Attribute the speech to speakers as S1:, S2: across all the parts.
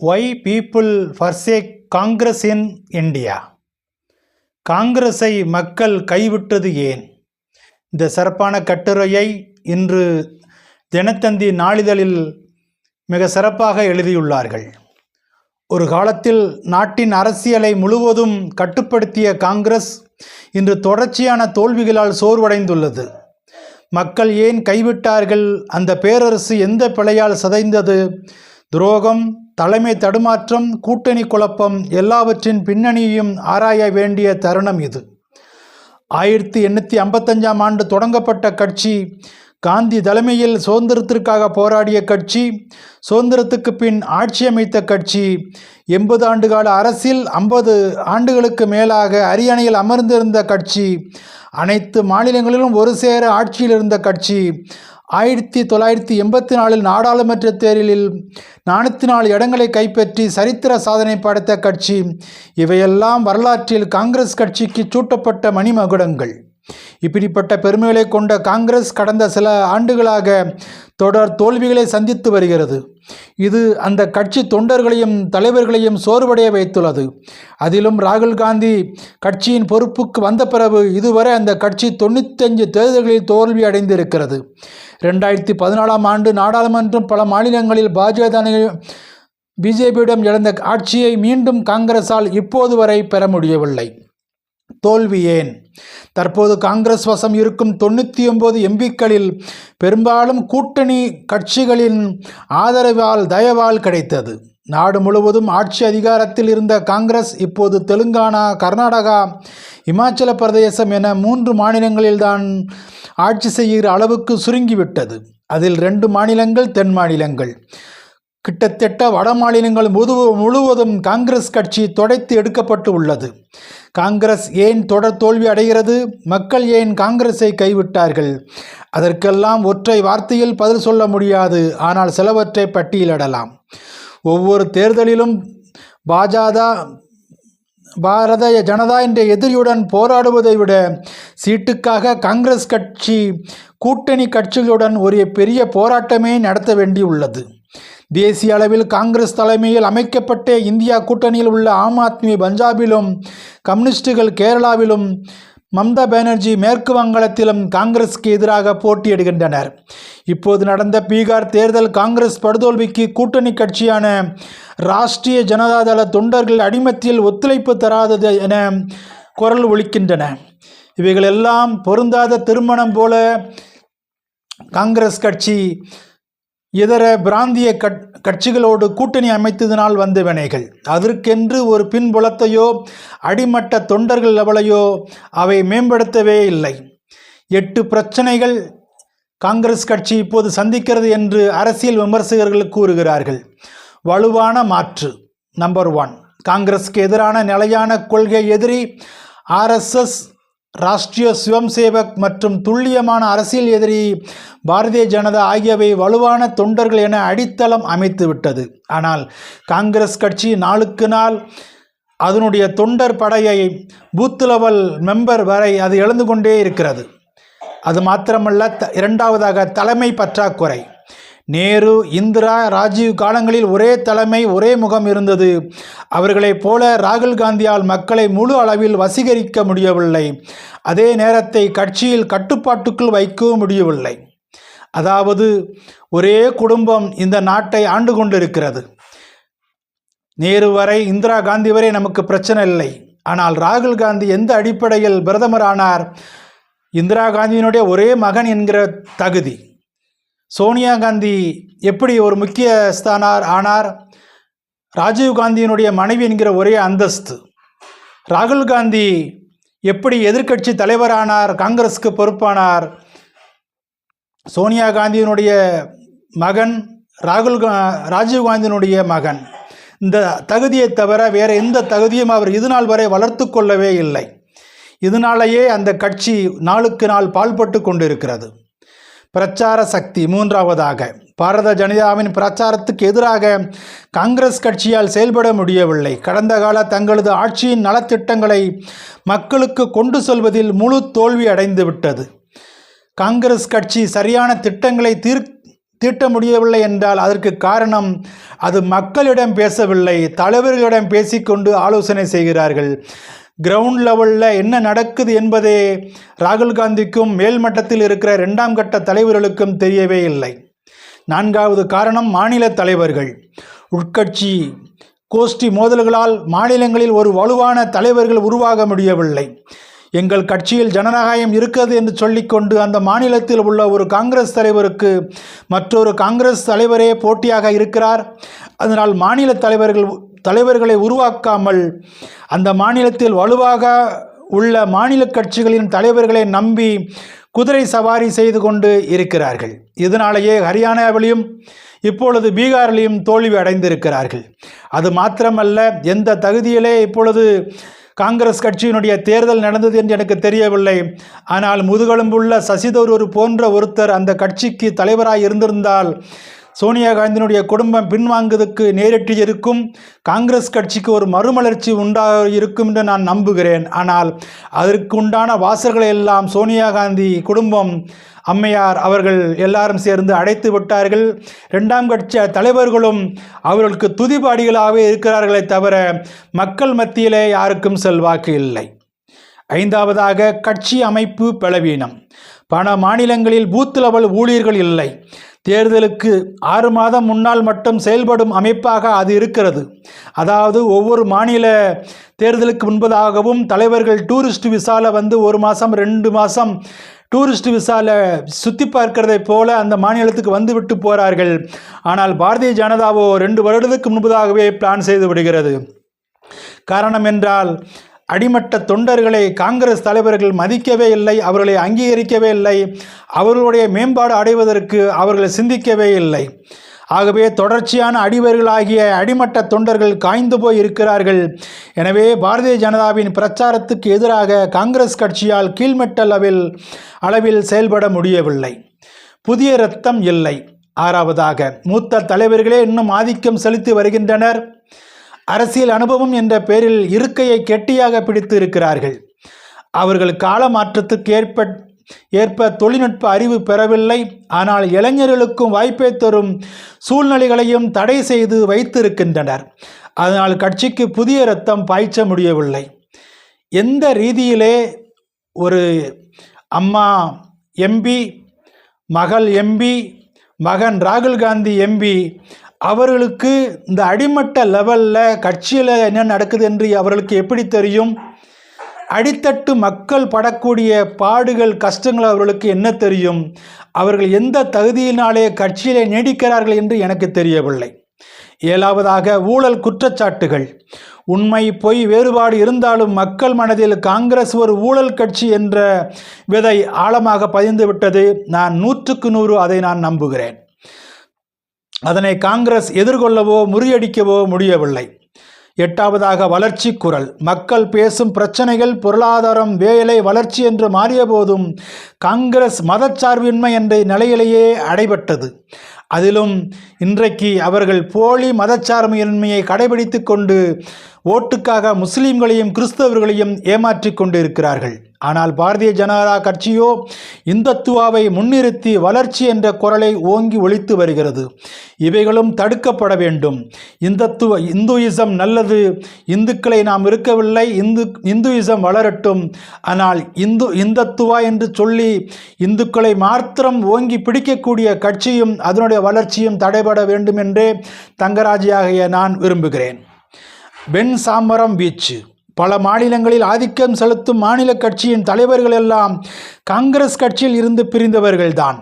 S1: Why people forsake Congress in India காங்கிரஸை மக்கள் கைவிட்டது ஏன்? இந்த சிறப்பான கட்டுரையை இன்று தினத்தந்தி நாளிதழில் மிக சிறப்பாக எழுதியுள்ளார்கள். ஒரு காலத்தில் நாட்டின் அரசியலை முழுவதும் கட்டுப்படுத்திய காங்கிரஸ் இன்று தொடர்ச்சியான தோல்விகளால் சோர்வடைந்துள்ளது. மக்கள் ஏன் கைவிட்டார்கள்? அந்த பேரரசு எந்த பிழையால் சிதைந்தது? துரோகம் தலைமை தடுமாற்றம் கூட்டணி குழப்பம் எல்லாவற்றின் பின்னணியையும் ஆராய வேண்டிய தருணம் இது. ஆயிரத்தி எண்ணூற்றி ஐம்பத்தஞ்சாம் ஆண்டு தொடங்கப்பட்ட கட்சி காந்தி தலைமையில் சுதந்திரத்திற்காக போராடிய கட்சி சுதந்திரத்துக்கு பின் ஆட்சி அமைத்த கட்சி எண்பது ஆண்டுகால அரசில் ஐம்பது ஆண்டுகளுக்கு மேலாக அரியணையில் அமர்ந்திருந்த கட்சி அனைத்து மாநிலங்களிலும் ஒரு சேர ஆட்சியில் இருந்த கட்சி ஆயிரத்தி தொள்ளாயிரத்தி எண்பத்தி நாலில் நாடாளுமன்ற தேர்தலில் நானூற்றி நாலு இடங்களை கைப்பற்றி சரித்திர சாதனை படைத்த கட்சி. இவையெல்லாம் வரலாற்றில் காங்கிரஸ் கட்சிக்கு சூட்டப்பட்ட மணிமகுடங்கள். இப்படிப்பட்ட பெருமைகளை கொண்ட காங்கிரஸ் கடந்த சில ஆண்டுகளாக தொடர் தோல்விகளை சந்தித்து வருகிறது. இது அந்த கட்சி தொண்டர்களையும் தலைவர்களையும் சோர்வடைய வைத்துள்ளது. அதிலும் ராகுல் காந்தி கட்சியின் பொறுப்புக்கு வந்த பிறகு இதுவரை அந்த கட்சி தொண்ணூத்தஞ்சு தேர்தல்களில் தோல்வி அடைந்திருக்கிறது. ரெண்டாயிரத்தி பதினாலாம் ஆண்டு நாடாளுமன்றம் பல மாநிலங்களில் பாஜக பிஜேபியிடம் இழந்த ஆட்சியை மீண்டும் காங்கிரஸால் இப்போது வரை பெற முடியவில்லை. தோல்வி ஏன்? தற்போது காங்கிரஸ் வசம் இருக்கும் தொண்ணூற்றி ஒன்பது எம்பிக்களில் பெரும்பாலும் கூட்டணி கட்சிகளின் ஆதரவால் தயவால் கிடைத்தது. நாடு முழுவதும் ஆட்சி அதிகாரத்தில் இருந்த காங்கிரஸ் இப்போது தெலுங்கானா கர்நாடகா இமாச்சல பிரதேசம் என மூன்று மாநிலங்களில்தான் ஆட்சி செய்கிற அளவுக்கு சுருங்கிவிட்டது. அதில் ரெண்டு மாநிலங்கள் தென் மாநிலங்கள். கிட்டத்தட்ட வட மாநிலங்கள் முது முழுவதும் காங்கிரஸ் கட்சி தொடைத்து எடுக்கப்பட்டு உள்ளது. காங்கிரஸ் ஏன் தொடர் தோல்வி அடைகிறது? மக்கள் ஏன் காங்கிரஸை கைவிட்டார்கள்? அதற்கெல்லாம் ஒற்றை வார்த்தையில் பதில் சொல்ல முடியாது. ஆனால் சிலவற்றை பட்டியலிடலாம். ஒவ்வொரு தேர்தலிலும் பாஜக பாரத ஜனதா என்ற எதிரியுடன் போராடுவதை விட சீட்டுக்காக காங்கிரஸ் கட்சி கூட்டணி கட்சிகளுடன் ஒரு பெரிய போராட்டமே நடத்த வேண்டியுள்ளது. தேசிய அளவில் காங்கிரஸ் தலைமையில் அமைக்கப்பட்ட இந்தியா கூட்டணியில் உள்ள ஆம் ஆத்மி பஞ்சாபிலும் கம்யூனிஸ்டுகள் கேரளாவிலும் மம்தா பானர்ஜி மேற்கு வங்காளத்திலும் காங்கிரஸுக்கு எதிராக போட்டியிடுகின்றனர். இப்போது நடந்த பீகார் தேர்தல் காங்கிரஸ் படுதோல்விக்கு கூட்டணி கட்சியான ராஷ்டிரிய ஜனதாதள தொண்டர்கள் அடிமத்தியில் ஒத்துழைப்பு தராதது என குரல் ஒழிக்கின்றன இவைகளெல்லாம் பொருந்தாத திருமணம் போல காங்கிரஸ் கட்சி இதர பிராந்திய கட் கட்சிகளோடு கூட்டணி அமைத்ததினால் வந்த வினைகள். அதற்கென்று ஒரு பின்புலத்தையோ அடிமட்ட தொண்டர்கள் லெவலையோ அவை மேம்படுத்தவே இல்லை. எட்டு பிரச்சனைகள் காங்கிரஸ் கட்சி இப்போது சந்திக்கிறது என்று அரசியல் விமர்சகர்கள் கூறுகிறார்கள். வலுவான மாற்று. Number one. காங்கிரஸ்க்கு எதிரான நிலையான கொள்கை எதிரி ஆர்எஸ்எஸ் ராஷ்டிரிய சுயம் சேவக் மற்றும் துல்லியமான அரசியல் எதிரி பாரதிய ஜனதா ஆகியவை வலுவான தொண்டர்கள் என அடித்தளம் அமைத்து விட்டது. ஆனால் காங்கிரஸ் கட்சி நாளுக்கு நாள் அதனுடைய தொண்டர் படையை பூத் லெவல் மெம்பர் வரை அது எழுந்து கொண்டே இருக்கிறது. அது மாத்திரமல்ல த இரண்டாவதாக தலைமை பற்றாக்குறை. நேரு இந்திரா ராஜீவ் காலங்களில் ஒரே தலைமை ஒரே முகம் இருந்தது. அவர்களைப் போல ராகுல் காந்தியால் மக்களை முழு அளவில் வசீகரிக்க முடியவில்லை. அதே நேரத்தை கட்சியில் கட்டுப்பாட்டுக்குள் வைக்கவும் முடியவில்லை. அதாவது ஒரே குடும்பம் இந்த நாட்டை ஆண்டு கொண்டிருக்கிறது. நேரு வரை இந்திரா காந்தி வரை நமக்கு பிரச்சனை இல்லை. ஆனால் ராகுல் காந்தி எந்த அடிப்படையில் பிரதமர் ஆனார் இந்திரா காந்தியினுடைய ஒரே மகன் என்கிற தகுதி. சோனியா காந்தி எப்படி ஒரு முக்கிய ஸ்தானார் ஆனார்? ராஜீவ் காந்தியினுடைய மனைவி என்கிற ஒரே அந்தஸ்து. ராகுல் காந்தி எப்படி எதிர்க்கட்சி தலைவரானார்? காங்கிரஸுக்கு பொறுப்பானார்? சோனியா காந்தியினுடைய மகன் ராகுல் கா ராஜீவ் காந்தியினுடைய மகன். இந்த தகுதியை தவிர வேறு எந்த தகுதியும் அவர் இது நாள் வரை வளர்த்து கொள்ளவே இல்லை. இதனாலேயே அந்த கட்சி நாளுக்கு நாள் பால்பட்டு கொண்டிருக்கிறது. பிரச்சார சக்தி மூன்றாவதாக. பாரத ஜனதாவின் பிரச்சாரத்துக்கு எதிராக காங்கிரஸ் கட்சியால் செயல்பட முடியவில்லை. கடந்த கால தங்களது ஆட்சியின் நலத்திட்டங்களை மக்களுக்கு கொண்டு செல்வதில் முழு தோல்வி அடைந்துவிட்டது. காங்கிரஸ் கட்சி சரியான திட்டங்களை தீர் தீட்ட முடியவில்லை என்றால் அதற்கு காரணம் அது மக்களிடம் பேசவில்லை தலைவர்களிடம் பேசிக்கொண்டு ஆலோசனை செய்கிறார்கள். கிரவுண்ட் லெவலில் என்ன நடக்குது என்பதே ராகுல் காந்திக்கும் மேல்மட்டத்தில் இருக்கிற இரண்டாம் கட்ட தலைவர்களுக்கும் தெரியவே இல்லை. நான்காவது காரணம் மாநில தலைவர்கள். உட்கட்சி கோஷ்டி மோதல்களால் மாநிலங்களில் ஒரு வலுவான தலைவர்கள் உருவாக முடியவில்லை. எங்கள் கட்சியில் ஜனநாயகம் இருக்கிறது என்று சொல்லிக்கொண்டு அந்த மாநிலத்தில் உள்ள ஒரு காங்கிரஸ் தலைவருக்கு மற்றொரு காங்கிரஸ் தலைவரே போட்டியாக இருக்கிறார். அதனால் மாநில தலைவர்கள் தலைவர்களை உருவாக்காமல் அந்த மாநிலத்தில் வலுவாக உள்ள மாநில கட்சிகளின் தலைவர்களை நம்பி குதிரை சவாரி செய்து கொண்டு இருக்கிறார்கள். இதனாலேயே ஹரியானாவிலையும் இப்பொழுது பீகாரிலையும் தோல்வி அடைந்திருக்கிறார்கள். அது மாத்திரமல்ல எந்த தகுதியிலே இப்பொழுது காங்கிரஸ் கட்சியினுடைய தேர்தல் நடந்தது என்று எனக்கு தெரியவில்லை. ஆனால் முதுகெலும்புள்ள சசிதரூர் போன்ற ஒருத்தர் அந்த கட்சிக்கு தலைவராக இருந்திருந்தால் சோனியா காந்தியினுடைய குடும்பம் பின்வாங்குவதற்கு நேரிட்டு இருக்கும். காங்கிரஸ் கட்சிக்கு ஒரு மறுமலர்ச்சி உண்டாக இருக்கும் என்று நான் நம்புகிறேன். ஆனால் அதற்கு உண்டான வாசல்களை எல்லாம் சோனியா காந்தி குடும்பம் அம்மையார் அவர்கள் எல்லாரும் சேர்ந்து அடைத்து விட்டார்கள். இரண்டாம் கட்சி தலைவர்களும் அவர்களுக்கு துதிபாடிகளாகவே இருக்கிறார்களே தவிர மக்கள் மத்தியிலே யாருக்கும் செல்வாக்கு இல்லை. ஐந்தாவதாக கட்சி அமைப்பு பலவீனம். பல மாநிலங்களில் பூத் லெவல் ஊழியர்கள் இல்லை. தேர்தலுக்கு ஆறு மாதம் முன்னால் மட்டும் செயல்படும் அமைப்பாக அது இருக்கிறது. அதாவது ஒவ்வொரு மாநில தேர்தலுக்கு முன்பதாகவும் தலைவர்கள் டூரிஸ்ட் விசாவில் வந்து ஒரு மாதம் ரெண்டு மாதம் டூரிஸ்ட் விசாவில் சுற்றி பார்க்கிறதை போல அந்த மாநிலத்துக்கு வந்துவிட்டு போகிறார்கள் ஆனால் பாரதிய ஜனதாவோ ரெண்டு வருடத்துக்கு முன்பதாகவே பிளான் செய்து விடுகிறது. காரணம் என்றால் அடிமட்ட தொண்டர்களை காங்கிரஸ் தலைவர்கள் மதிக்கவே இல்லை அவர்களை அங்கீகரிக்கவே இல்லை அவர்களுடைய மேம்பாடு அடைவதற்கு அவர்கள் சிந்திக்கவே இல்லை. ஆகவே தொடர்ச்சியான அடிவர்களாகிய அடிமட்ட தொண்டர்கள் காய்ந்து போய் இருக்கிறார்கள். எனவே பாரதிய ஜனதாவின் பிரச்சாரத்துக்கு எதிராக காங்கிரஸ் கட்சியால் கீழ்மட்ட அளவில் அளவில் செயல்பட முடியவில்லை. புதிய இரத்தம் இல்லை. ஆறாவதாக மூத்த தலைவர்களே இன்னும் ஆதிக்கம் செலுத்தி வருகின்றனர். அரசியல் அனுபவம் என்ற பெயரில் இருக்கையை கெட்டியாக பிடித்து இருக்கிறார்கள். அவர்கள் கால மாற்றத்துக்கு ஏற்ப ஏற்ப தொழில்நுட்ப அறிவு பெறவில்லை. ஆனால் இளைஞர்களுக்கும் வாய்ப்பை தரும் சூழ்நிலைகளையும் தடை செய்து வைத்திருக்கின்றனர். அதனால் கட்சிக்கு புதிய ரத்தம் பாய்ச்ச முடியவில்லை. எந்த ரீதியிலே ஒரு அம்மா எம்பி மகள் எம்பி மகன் ராகுல் காந்தி எம்பி அவர்களுக்கு இந்த அடிமட்ட லெவலில் கட்சியில் என்ன நடக்குது என்று அவர்களுக்கு எப்படி தெரியும்? அடித்தட்டு மக்கள் படக்கூடிய பாடுகள் கஷ்டங்கள் அவர்களுக்கு என்ன தெரியும்? அவர்கள் எந்த தகுதியினாலே கட்சியிலே நீடிக்கிறார்கள் என்று எனக்கு தெரியவில்லை. ஏழாவதாக ஊழல் குற்றச்சாட்டுகள். உண்மை பொய் வேறுபாடு இருந்தாலும் மக்கள் மனதில் காங்கிரஸ் ஒரு ஊழல் கட்சி என்ற விதை ஆழமாக பதிந்துவிட்டது. நான் நூற்றுக்கு நூறு அதை நான் நம்புகிறேன். அதனை காங்கிரஸ் எதிர்கொள்ளவோ முறியடிக்கவோ முடியவில்லை. எட்டாவதாக வளர்ச்சி குரல். மக்கள் பேசும் பிரச்சனைகள் பொருளாதாரம் வேலை வளர்ச்சி என்று மாறிய போதும் காங்கிரஸ் மதச்சார்பின்மை என்ற நிலையிலேயே அடைபட்டது. அதிலும் இன்றைக்கு அவர்கள் போலி மதச்சார்பின்மையை கடைபிடித்து கொண்டு ஓட்டுக்காக முஸ்லீம்களையும் கிறிஸ்தவர்களையும் ஏமாற்றிக் கொண்டு இருக்கிறார்கள் ஆனால் பாரதிய ஜனதா கட்சியோ இந்தத்துவாவை முன்னிறுத்தி வளர்ச்சி என்ற குரலை ஓங்கி ஒழித்து வருகிறது. இவைகளும் தடுக்கப்பட வேண்டும். இந்தத்துவ இந்துயிசம் நல்லது. இந்துக்களை நாம் இருக்கவில்லை. இந்து இந்துயிசம் வளரட்டும். ஆனால் இந்து இந்தத்துவா என்று சொல்லி இந்துக்களை மாத்திரம் ஓங்கி பிடிக்கக்கூடிய கட்சியும் அதனுடைய வளர்ச்சியும் தடைபட வேண்டும் என்றே தங்கராஜியாகிய நான் விரும்புகிறேன். வெண் சாமரம் பீச்சு பல மாநிலங்களில் ஆதிக்கம் செலுத்தும் மாநில கட்சியின் தலைவர்கள் எல்லாம் காங்கிரஸ் கட்சியில் இருந்து பிரிந்தவர்கள்தான்.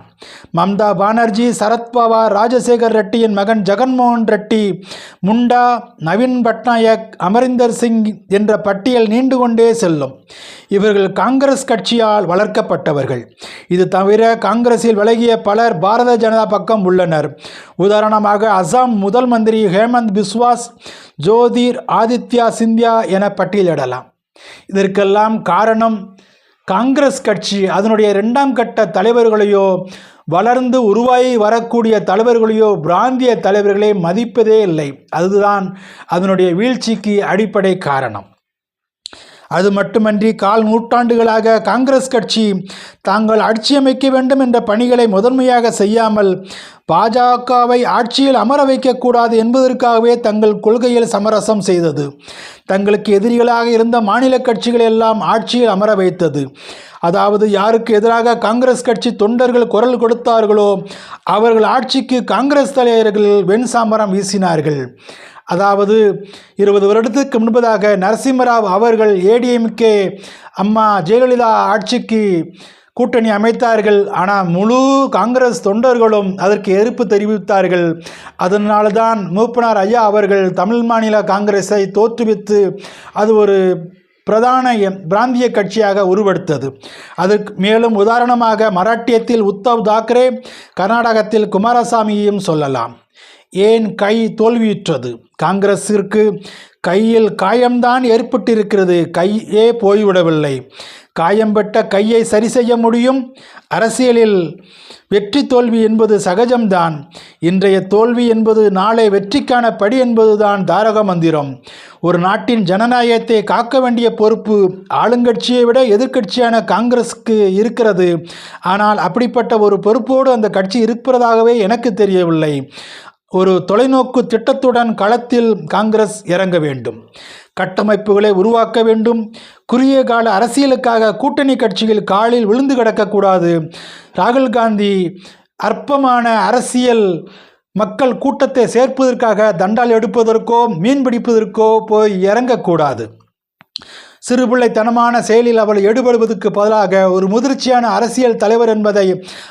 S1: மம்தா பானர்ஜி சரத்பவார் ராஜசேகர் ரெட்டியின் மகன் ஜெகன்மோகன் ரெட்டி முண்டா நவீன் பட்நாயக் அமரிந்தர் சிங் என்ற பட்டியல் நீண்டு கொண்டே செல்லும். இவர்கள் காங்கிரஸ் கட்சியால் வளர்க்கப்பட்டவர்கள். இது தவிர காங்கிரஸில் விலகிய பலர் பாரத ஜனதா பக்கம் உள்ளனர். உதாரணமாக அசாம் முதல் மந்திரி ஹேமந்த் பிஸ்வாஸ் ஜோதிர் ஆதித்யா சிந்தியா என பட்டியலிடலாம். இதற்கெல்லாம் காரணம் காங்கிரஸ் கட்சி. அதனுடைய இரண்டாம் கட்ட தலைவர்களையோ வளர்ந்து உருவாகி வரக்கூடிய தலைவர்களையோ பிராந்திய தலைவர்களை மதிப்பதே இல்லை. அதுதான் அதனுடைய வீழ்ச்சிக்கு அடிப்படை காரணம். அது மட்டுமன்றி கால் நூற்றாண்டுகளாக காங்கிரஸ் கட்சி தாங்கள் ஆட்சியமைக்க வேண்டும் என்ற பணிகளை முதன்மையாக செய்யாமல் பாஜகவை ஆட்சியில் அமர வைக்கக்கூடாது என்பதற்காகவே தங்கள் கொள்கையில் சமரசம் செய்தது. தங்களுக்கு எதிரிகளாக இருந்த மாநில கட்சிகள் எல்லாம் ஆட்சியில் அமர வைத்தது. அதாவது யாருக்கு எதிராக காங்கிரஸ் கட்சி தொண்டர்கள் குரல் கொடுத்தார்களோ அவர்கள் ஆட்சிக்கு காங்கிரஸ் தலைவர்கள் வெண் சாம்பரம் வீசினார்கள். அதாவது இருபது வருடத்துக்கு முன்பதாக நரசிம்மராவ் அவர்கள் ஏடிஎம்கே அம்மா ஜெயலலிதா ஆட்சிக்கு கூட்டணி அமைத்தார்கள். ஆனால் முழு காங்கிரஸ் தொண்டர்களும் அதற்கு எதிர்ப்பு தெரிவித்தார்கள். அதனால தான் மூப்பனார் ஐயா அவர்கள் தமிழ் மாநில காங்கிரஸை தோற்றுவித்து அது ஒரு பிரதான எம்- பிராந்திய கட்சியாக உருவெடுத்தது. அதற்கு மேலும் உதாரணமாக மராட்டியத்தில் உத்தவ் தாக்கரே கர்நாடகத்தில் குமாரசாமியையும் சொல்லலாம். ஏன் கை தோல்வியுற்றது? காங்கிரஸிற்கு கையில் காயம்தான் ஏற்பட்டிருக்கிறது. கையே போய்விடவில்லை. காயம்பட்ட கையை சரி செய்ய முடியும்? அரசியலில் வெற்றி தோல்வி என்பது சகஜம்தான். இன்றைய தோல்வி என்பது நாளை வெற்றிக்கான படி என்பதுதான் தாரக மந்திரம். ஒரு நாட்டின் ஜனநாயகத்தை காக்க வேண்டிய பொறுப்பு ஆளுங்கட்சியை விட எதிர்க்கட்சியான காங்கிரஸுக்கு இருக்கிறது. ஆனால் அப்படிப்பட்ட ஒரு பொறுப்போடு அந்த கட்சி இருக்கிறதாகவே எனக்கு தெரியவில்லை. ஒரு தொலைநோக்கு திட்டத்துடன் களத்தில் காங்கிரஸ் இறங்க வேண்டும். கட்டமைப்புகளை உருவாக்க வேண்டும். குறுகிய கால அரசியலுக்காக கூட்டணி கட்சிகள் காலில் விழுந்து கிடக்கக்கூடாது. ராகுல் காந்தி அற்பமான அரசியல் மக்கள் கூட்டத்தை சேர்ப்பதற்காக தண்டால் எடுப்பதற்கோ மீன் பிடிப்பதற்கோ போய் இறங்கக்கூடாது. சிறுபிள்ளைத்தனமான செயலில் அவள் ஈடுபடுவதற்கு பதிலாக ஒரு முதிர்ச்சியான அரசியல் தலைவர் என்பதை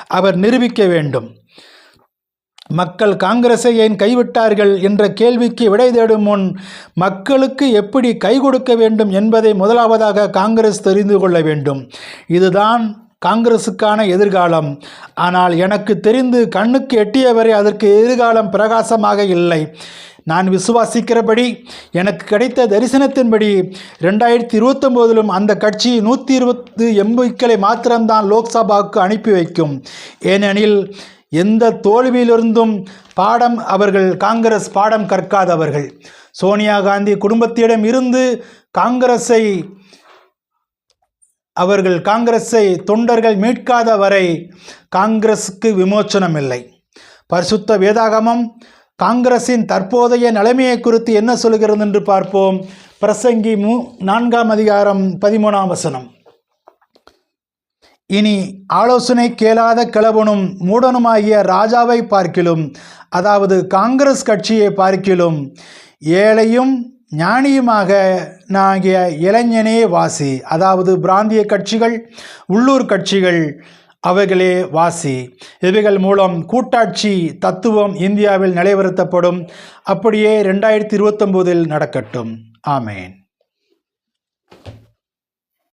S1: அவர் நிரூபிக்க வேண்டும். மக்கள் காங்கிரஸை ஏன் கைவிட்டார்கள் என்ற கேள்விக்கு விடை தேடும் முன் மக்களுக்கு எப்படி கை கொடுக்க வேண்டும் என்பதை முதலாவதாக காங்கிரஸ் தெரிந்து கொள்ள வேண்டும். இதுதான் காங்கிரசுக்கான எதிர்காலம். ஆனால் எனக்கு தெரிந்து கண்ணுக்கு எட்டியவரை அதற்கு எதிர்காலம் பிரகாசமாக இல்லை. நான் விசுவாசிக்கிறபடி எனக்கு கிடைத்த தரிசனத்தின்படி ரெண்டாயிரத்தி இருபத்தொம்போதிலும் அந்த கட்சி நூற்றி இருபது எம்பிக்களை மாத்திரம்தான் லோக்சபாவுக்கு அனுப்பி வைக்கும். ஏனெனில் எந்த தோல்வியிலிருந்தும் பாடம் அவர்கள் காங்கிரஸ் பாடம் கற்காதவர்கள் சோனியா காந்தி குடும்பத்திடம் இருந்து காங்கிரஸை அவர்கள் காங்கிரஸை தொண்டர்கள் மீட்காத வரை காங்கிரஸுக்கு விமோச்சனம் இல்லை பரிசுத்த வேதாகமம் காங்கிரஸின் தற்போதைய நிலைமையை குறித்து என்ன சொல்கிறது என்று பார்ப்போம். பிரசங்கி மு நான்காம் அதிகாரம் பதிமூணாம் வசனம். இனி ஆலோசனை கேளாத கிழவனும் மூடனுமாகிய ராஜாவை பார்க்கிலும் அதாவது காங்கிரஸ் கட்சியை பார்க்கிலும் ஏழையும் ஞானியுமாக நாகிய இளைஞனே வாசி அதாவது பிராந்திய கட்சிகள் உள்ளூர் கட்சிகள் அவைகளே வாசி. இவைகள் மூலம் கூட்டாட்சி தத்துவம் இந்தியாவில் நிலைவருத்தப்படும் அப்படியே ரெண்டாயிரத்தி இருபத்தொம்போதில் நடக்கட்டும். ஆமேன்.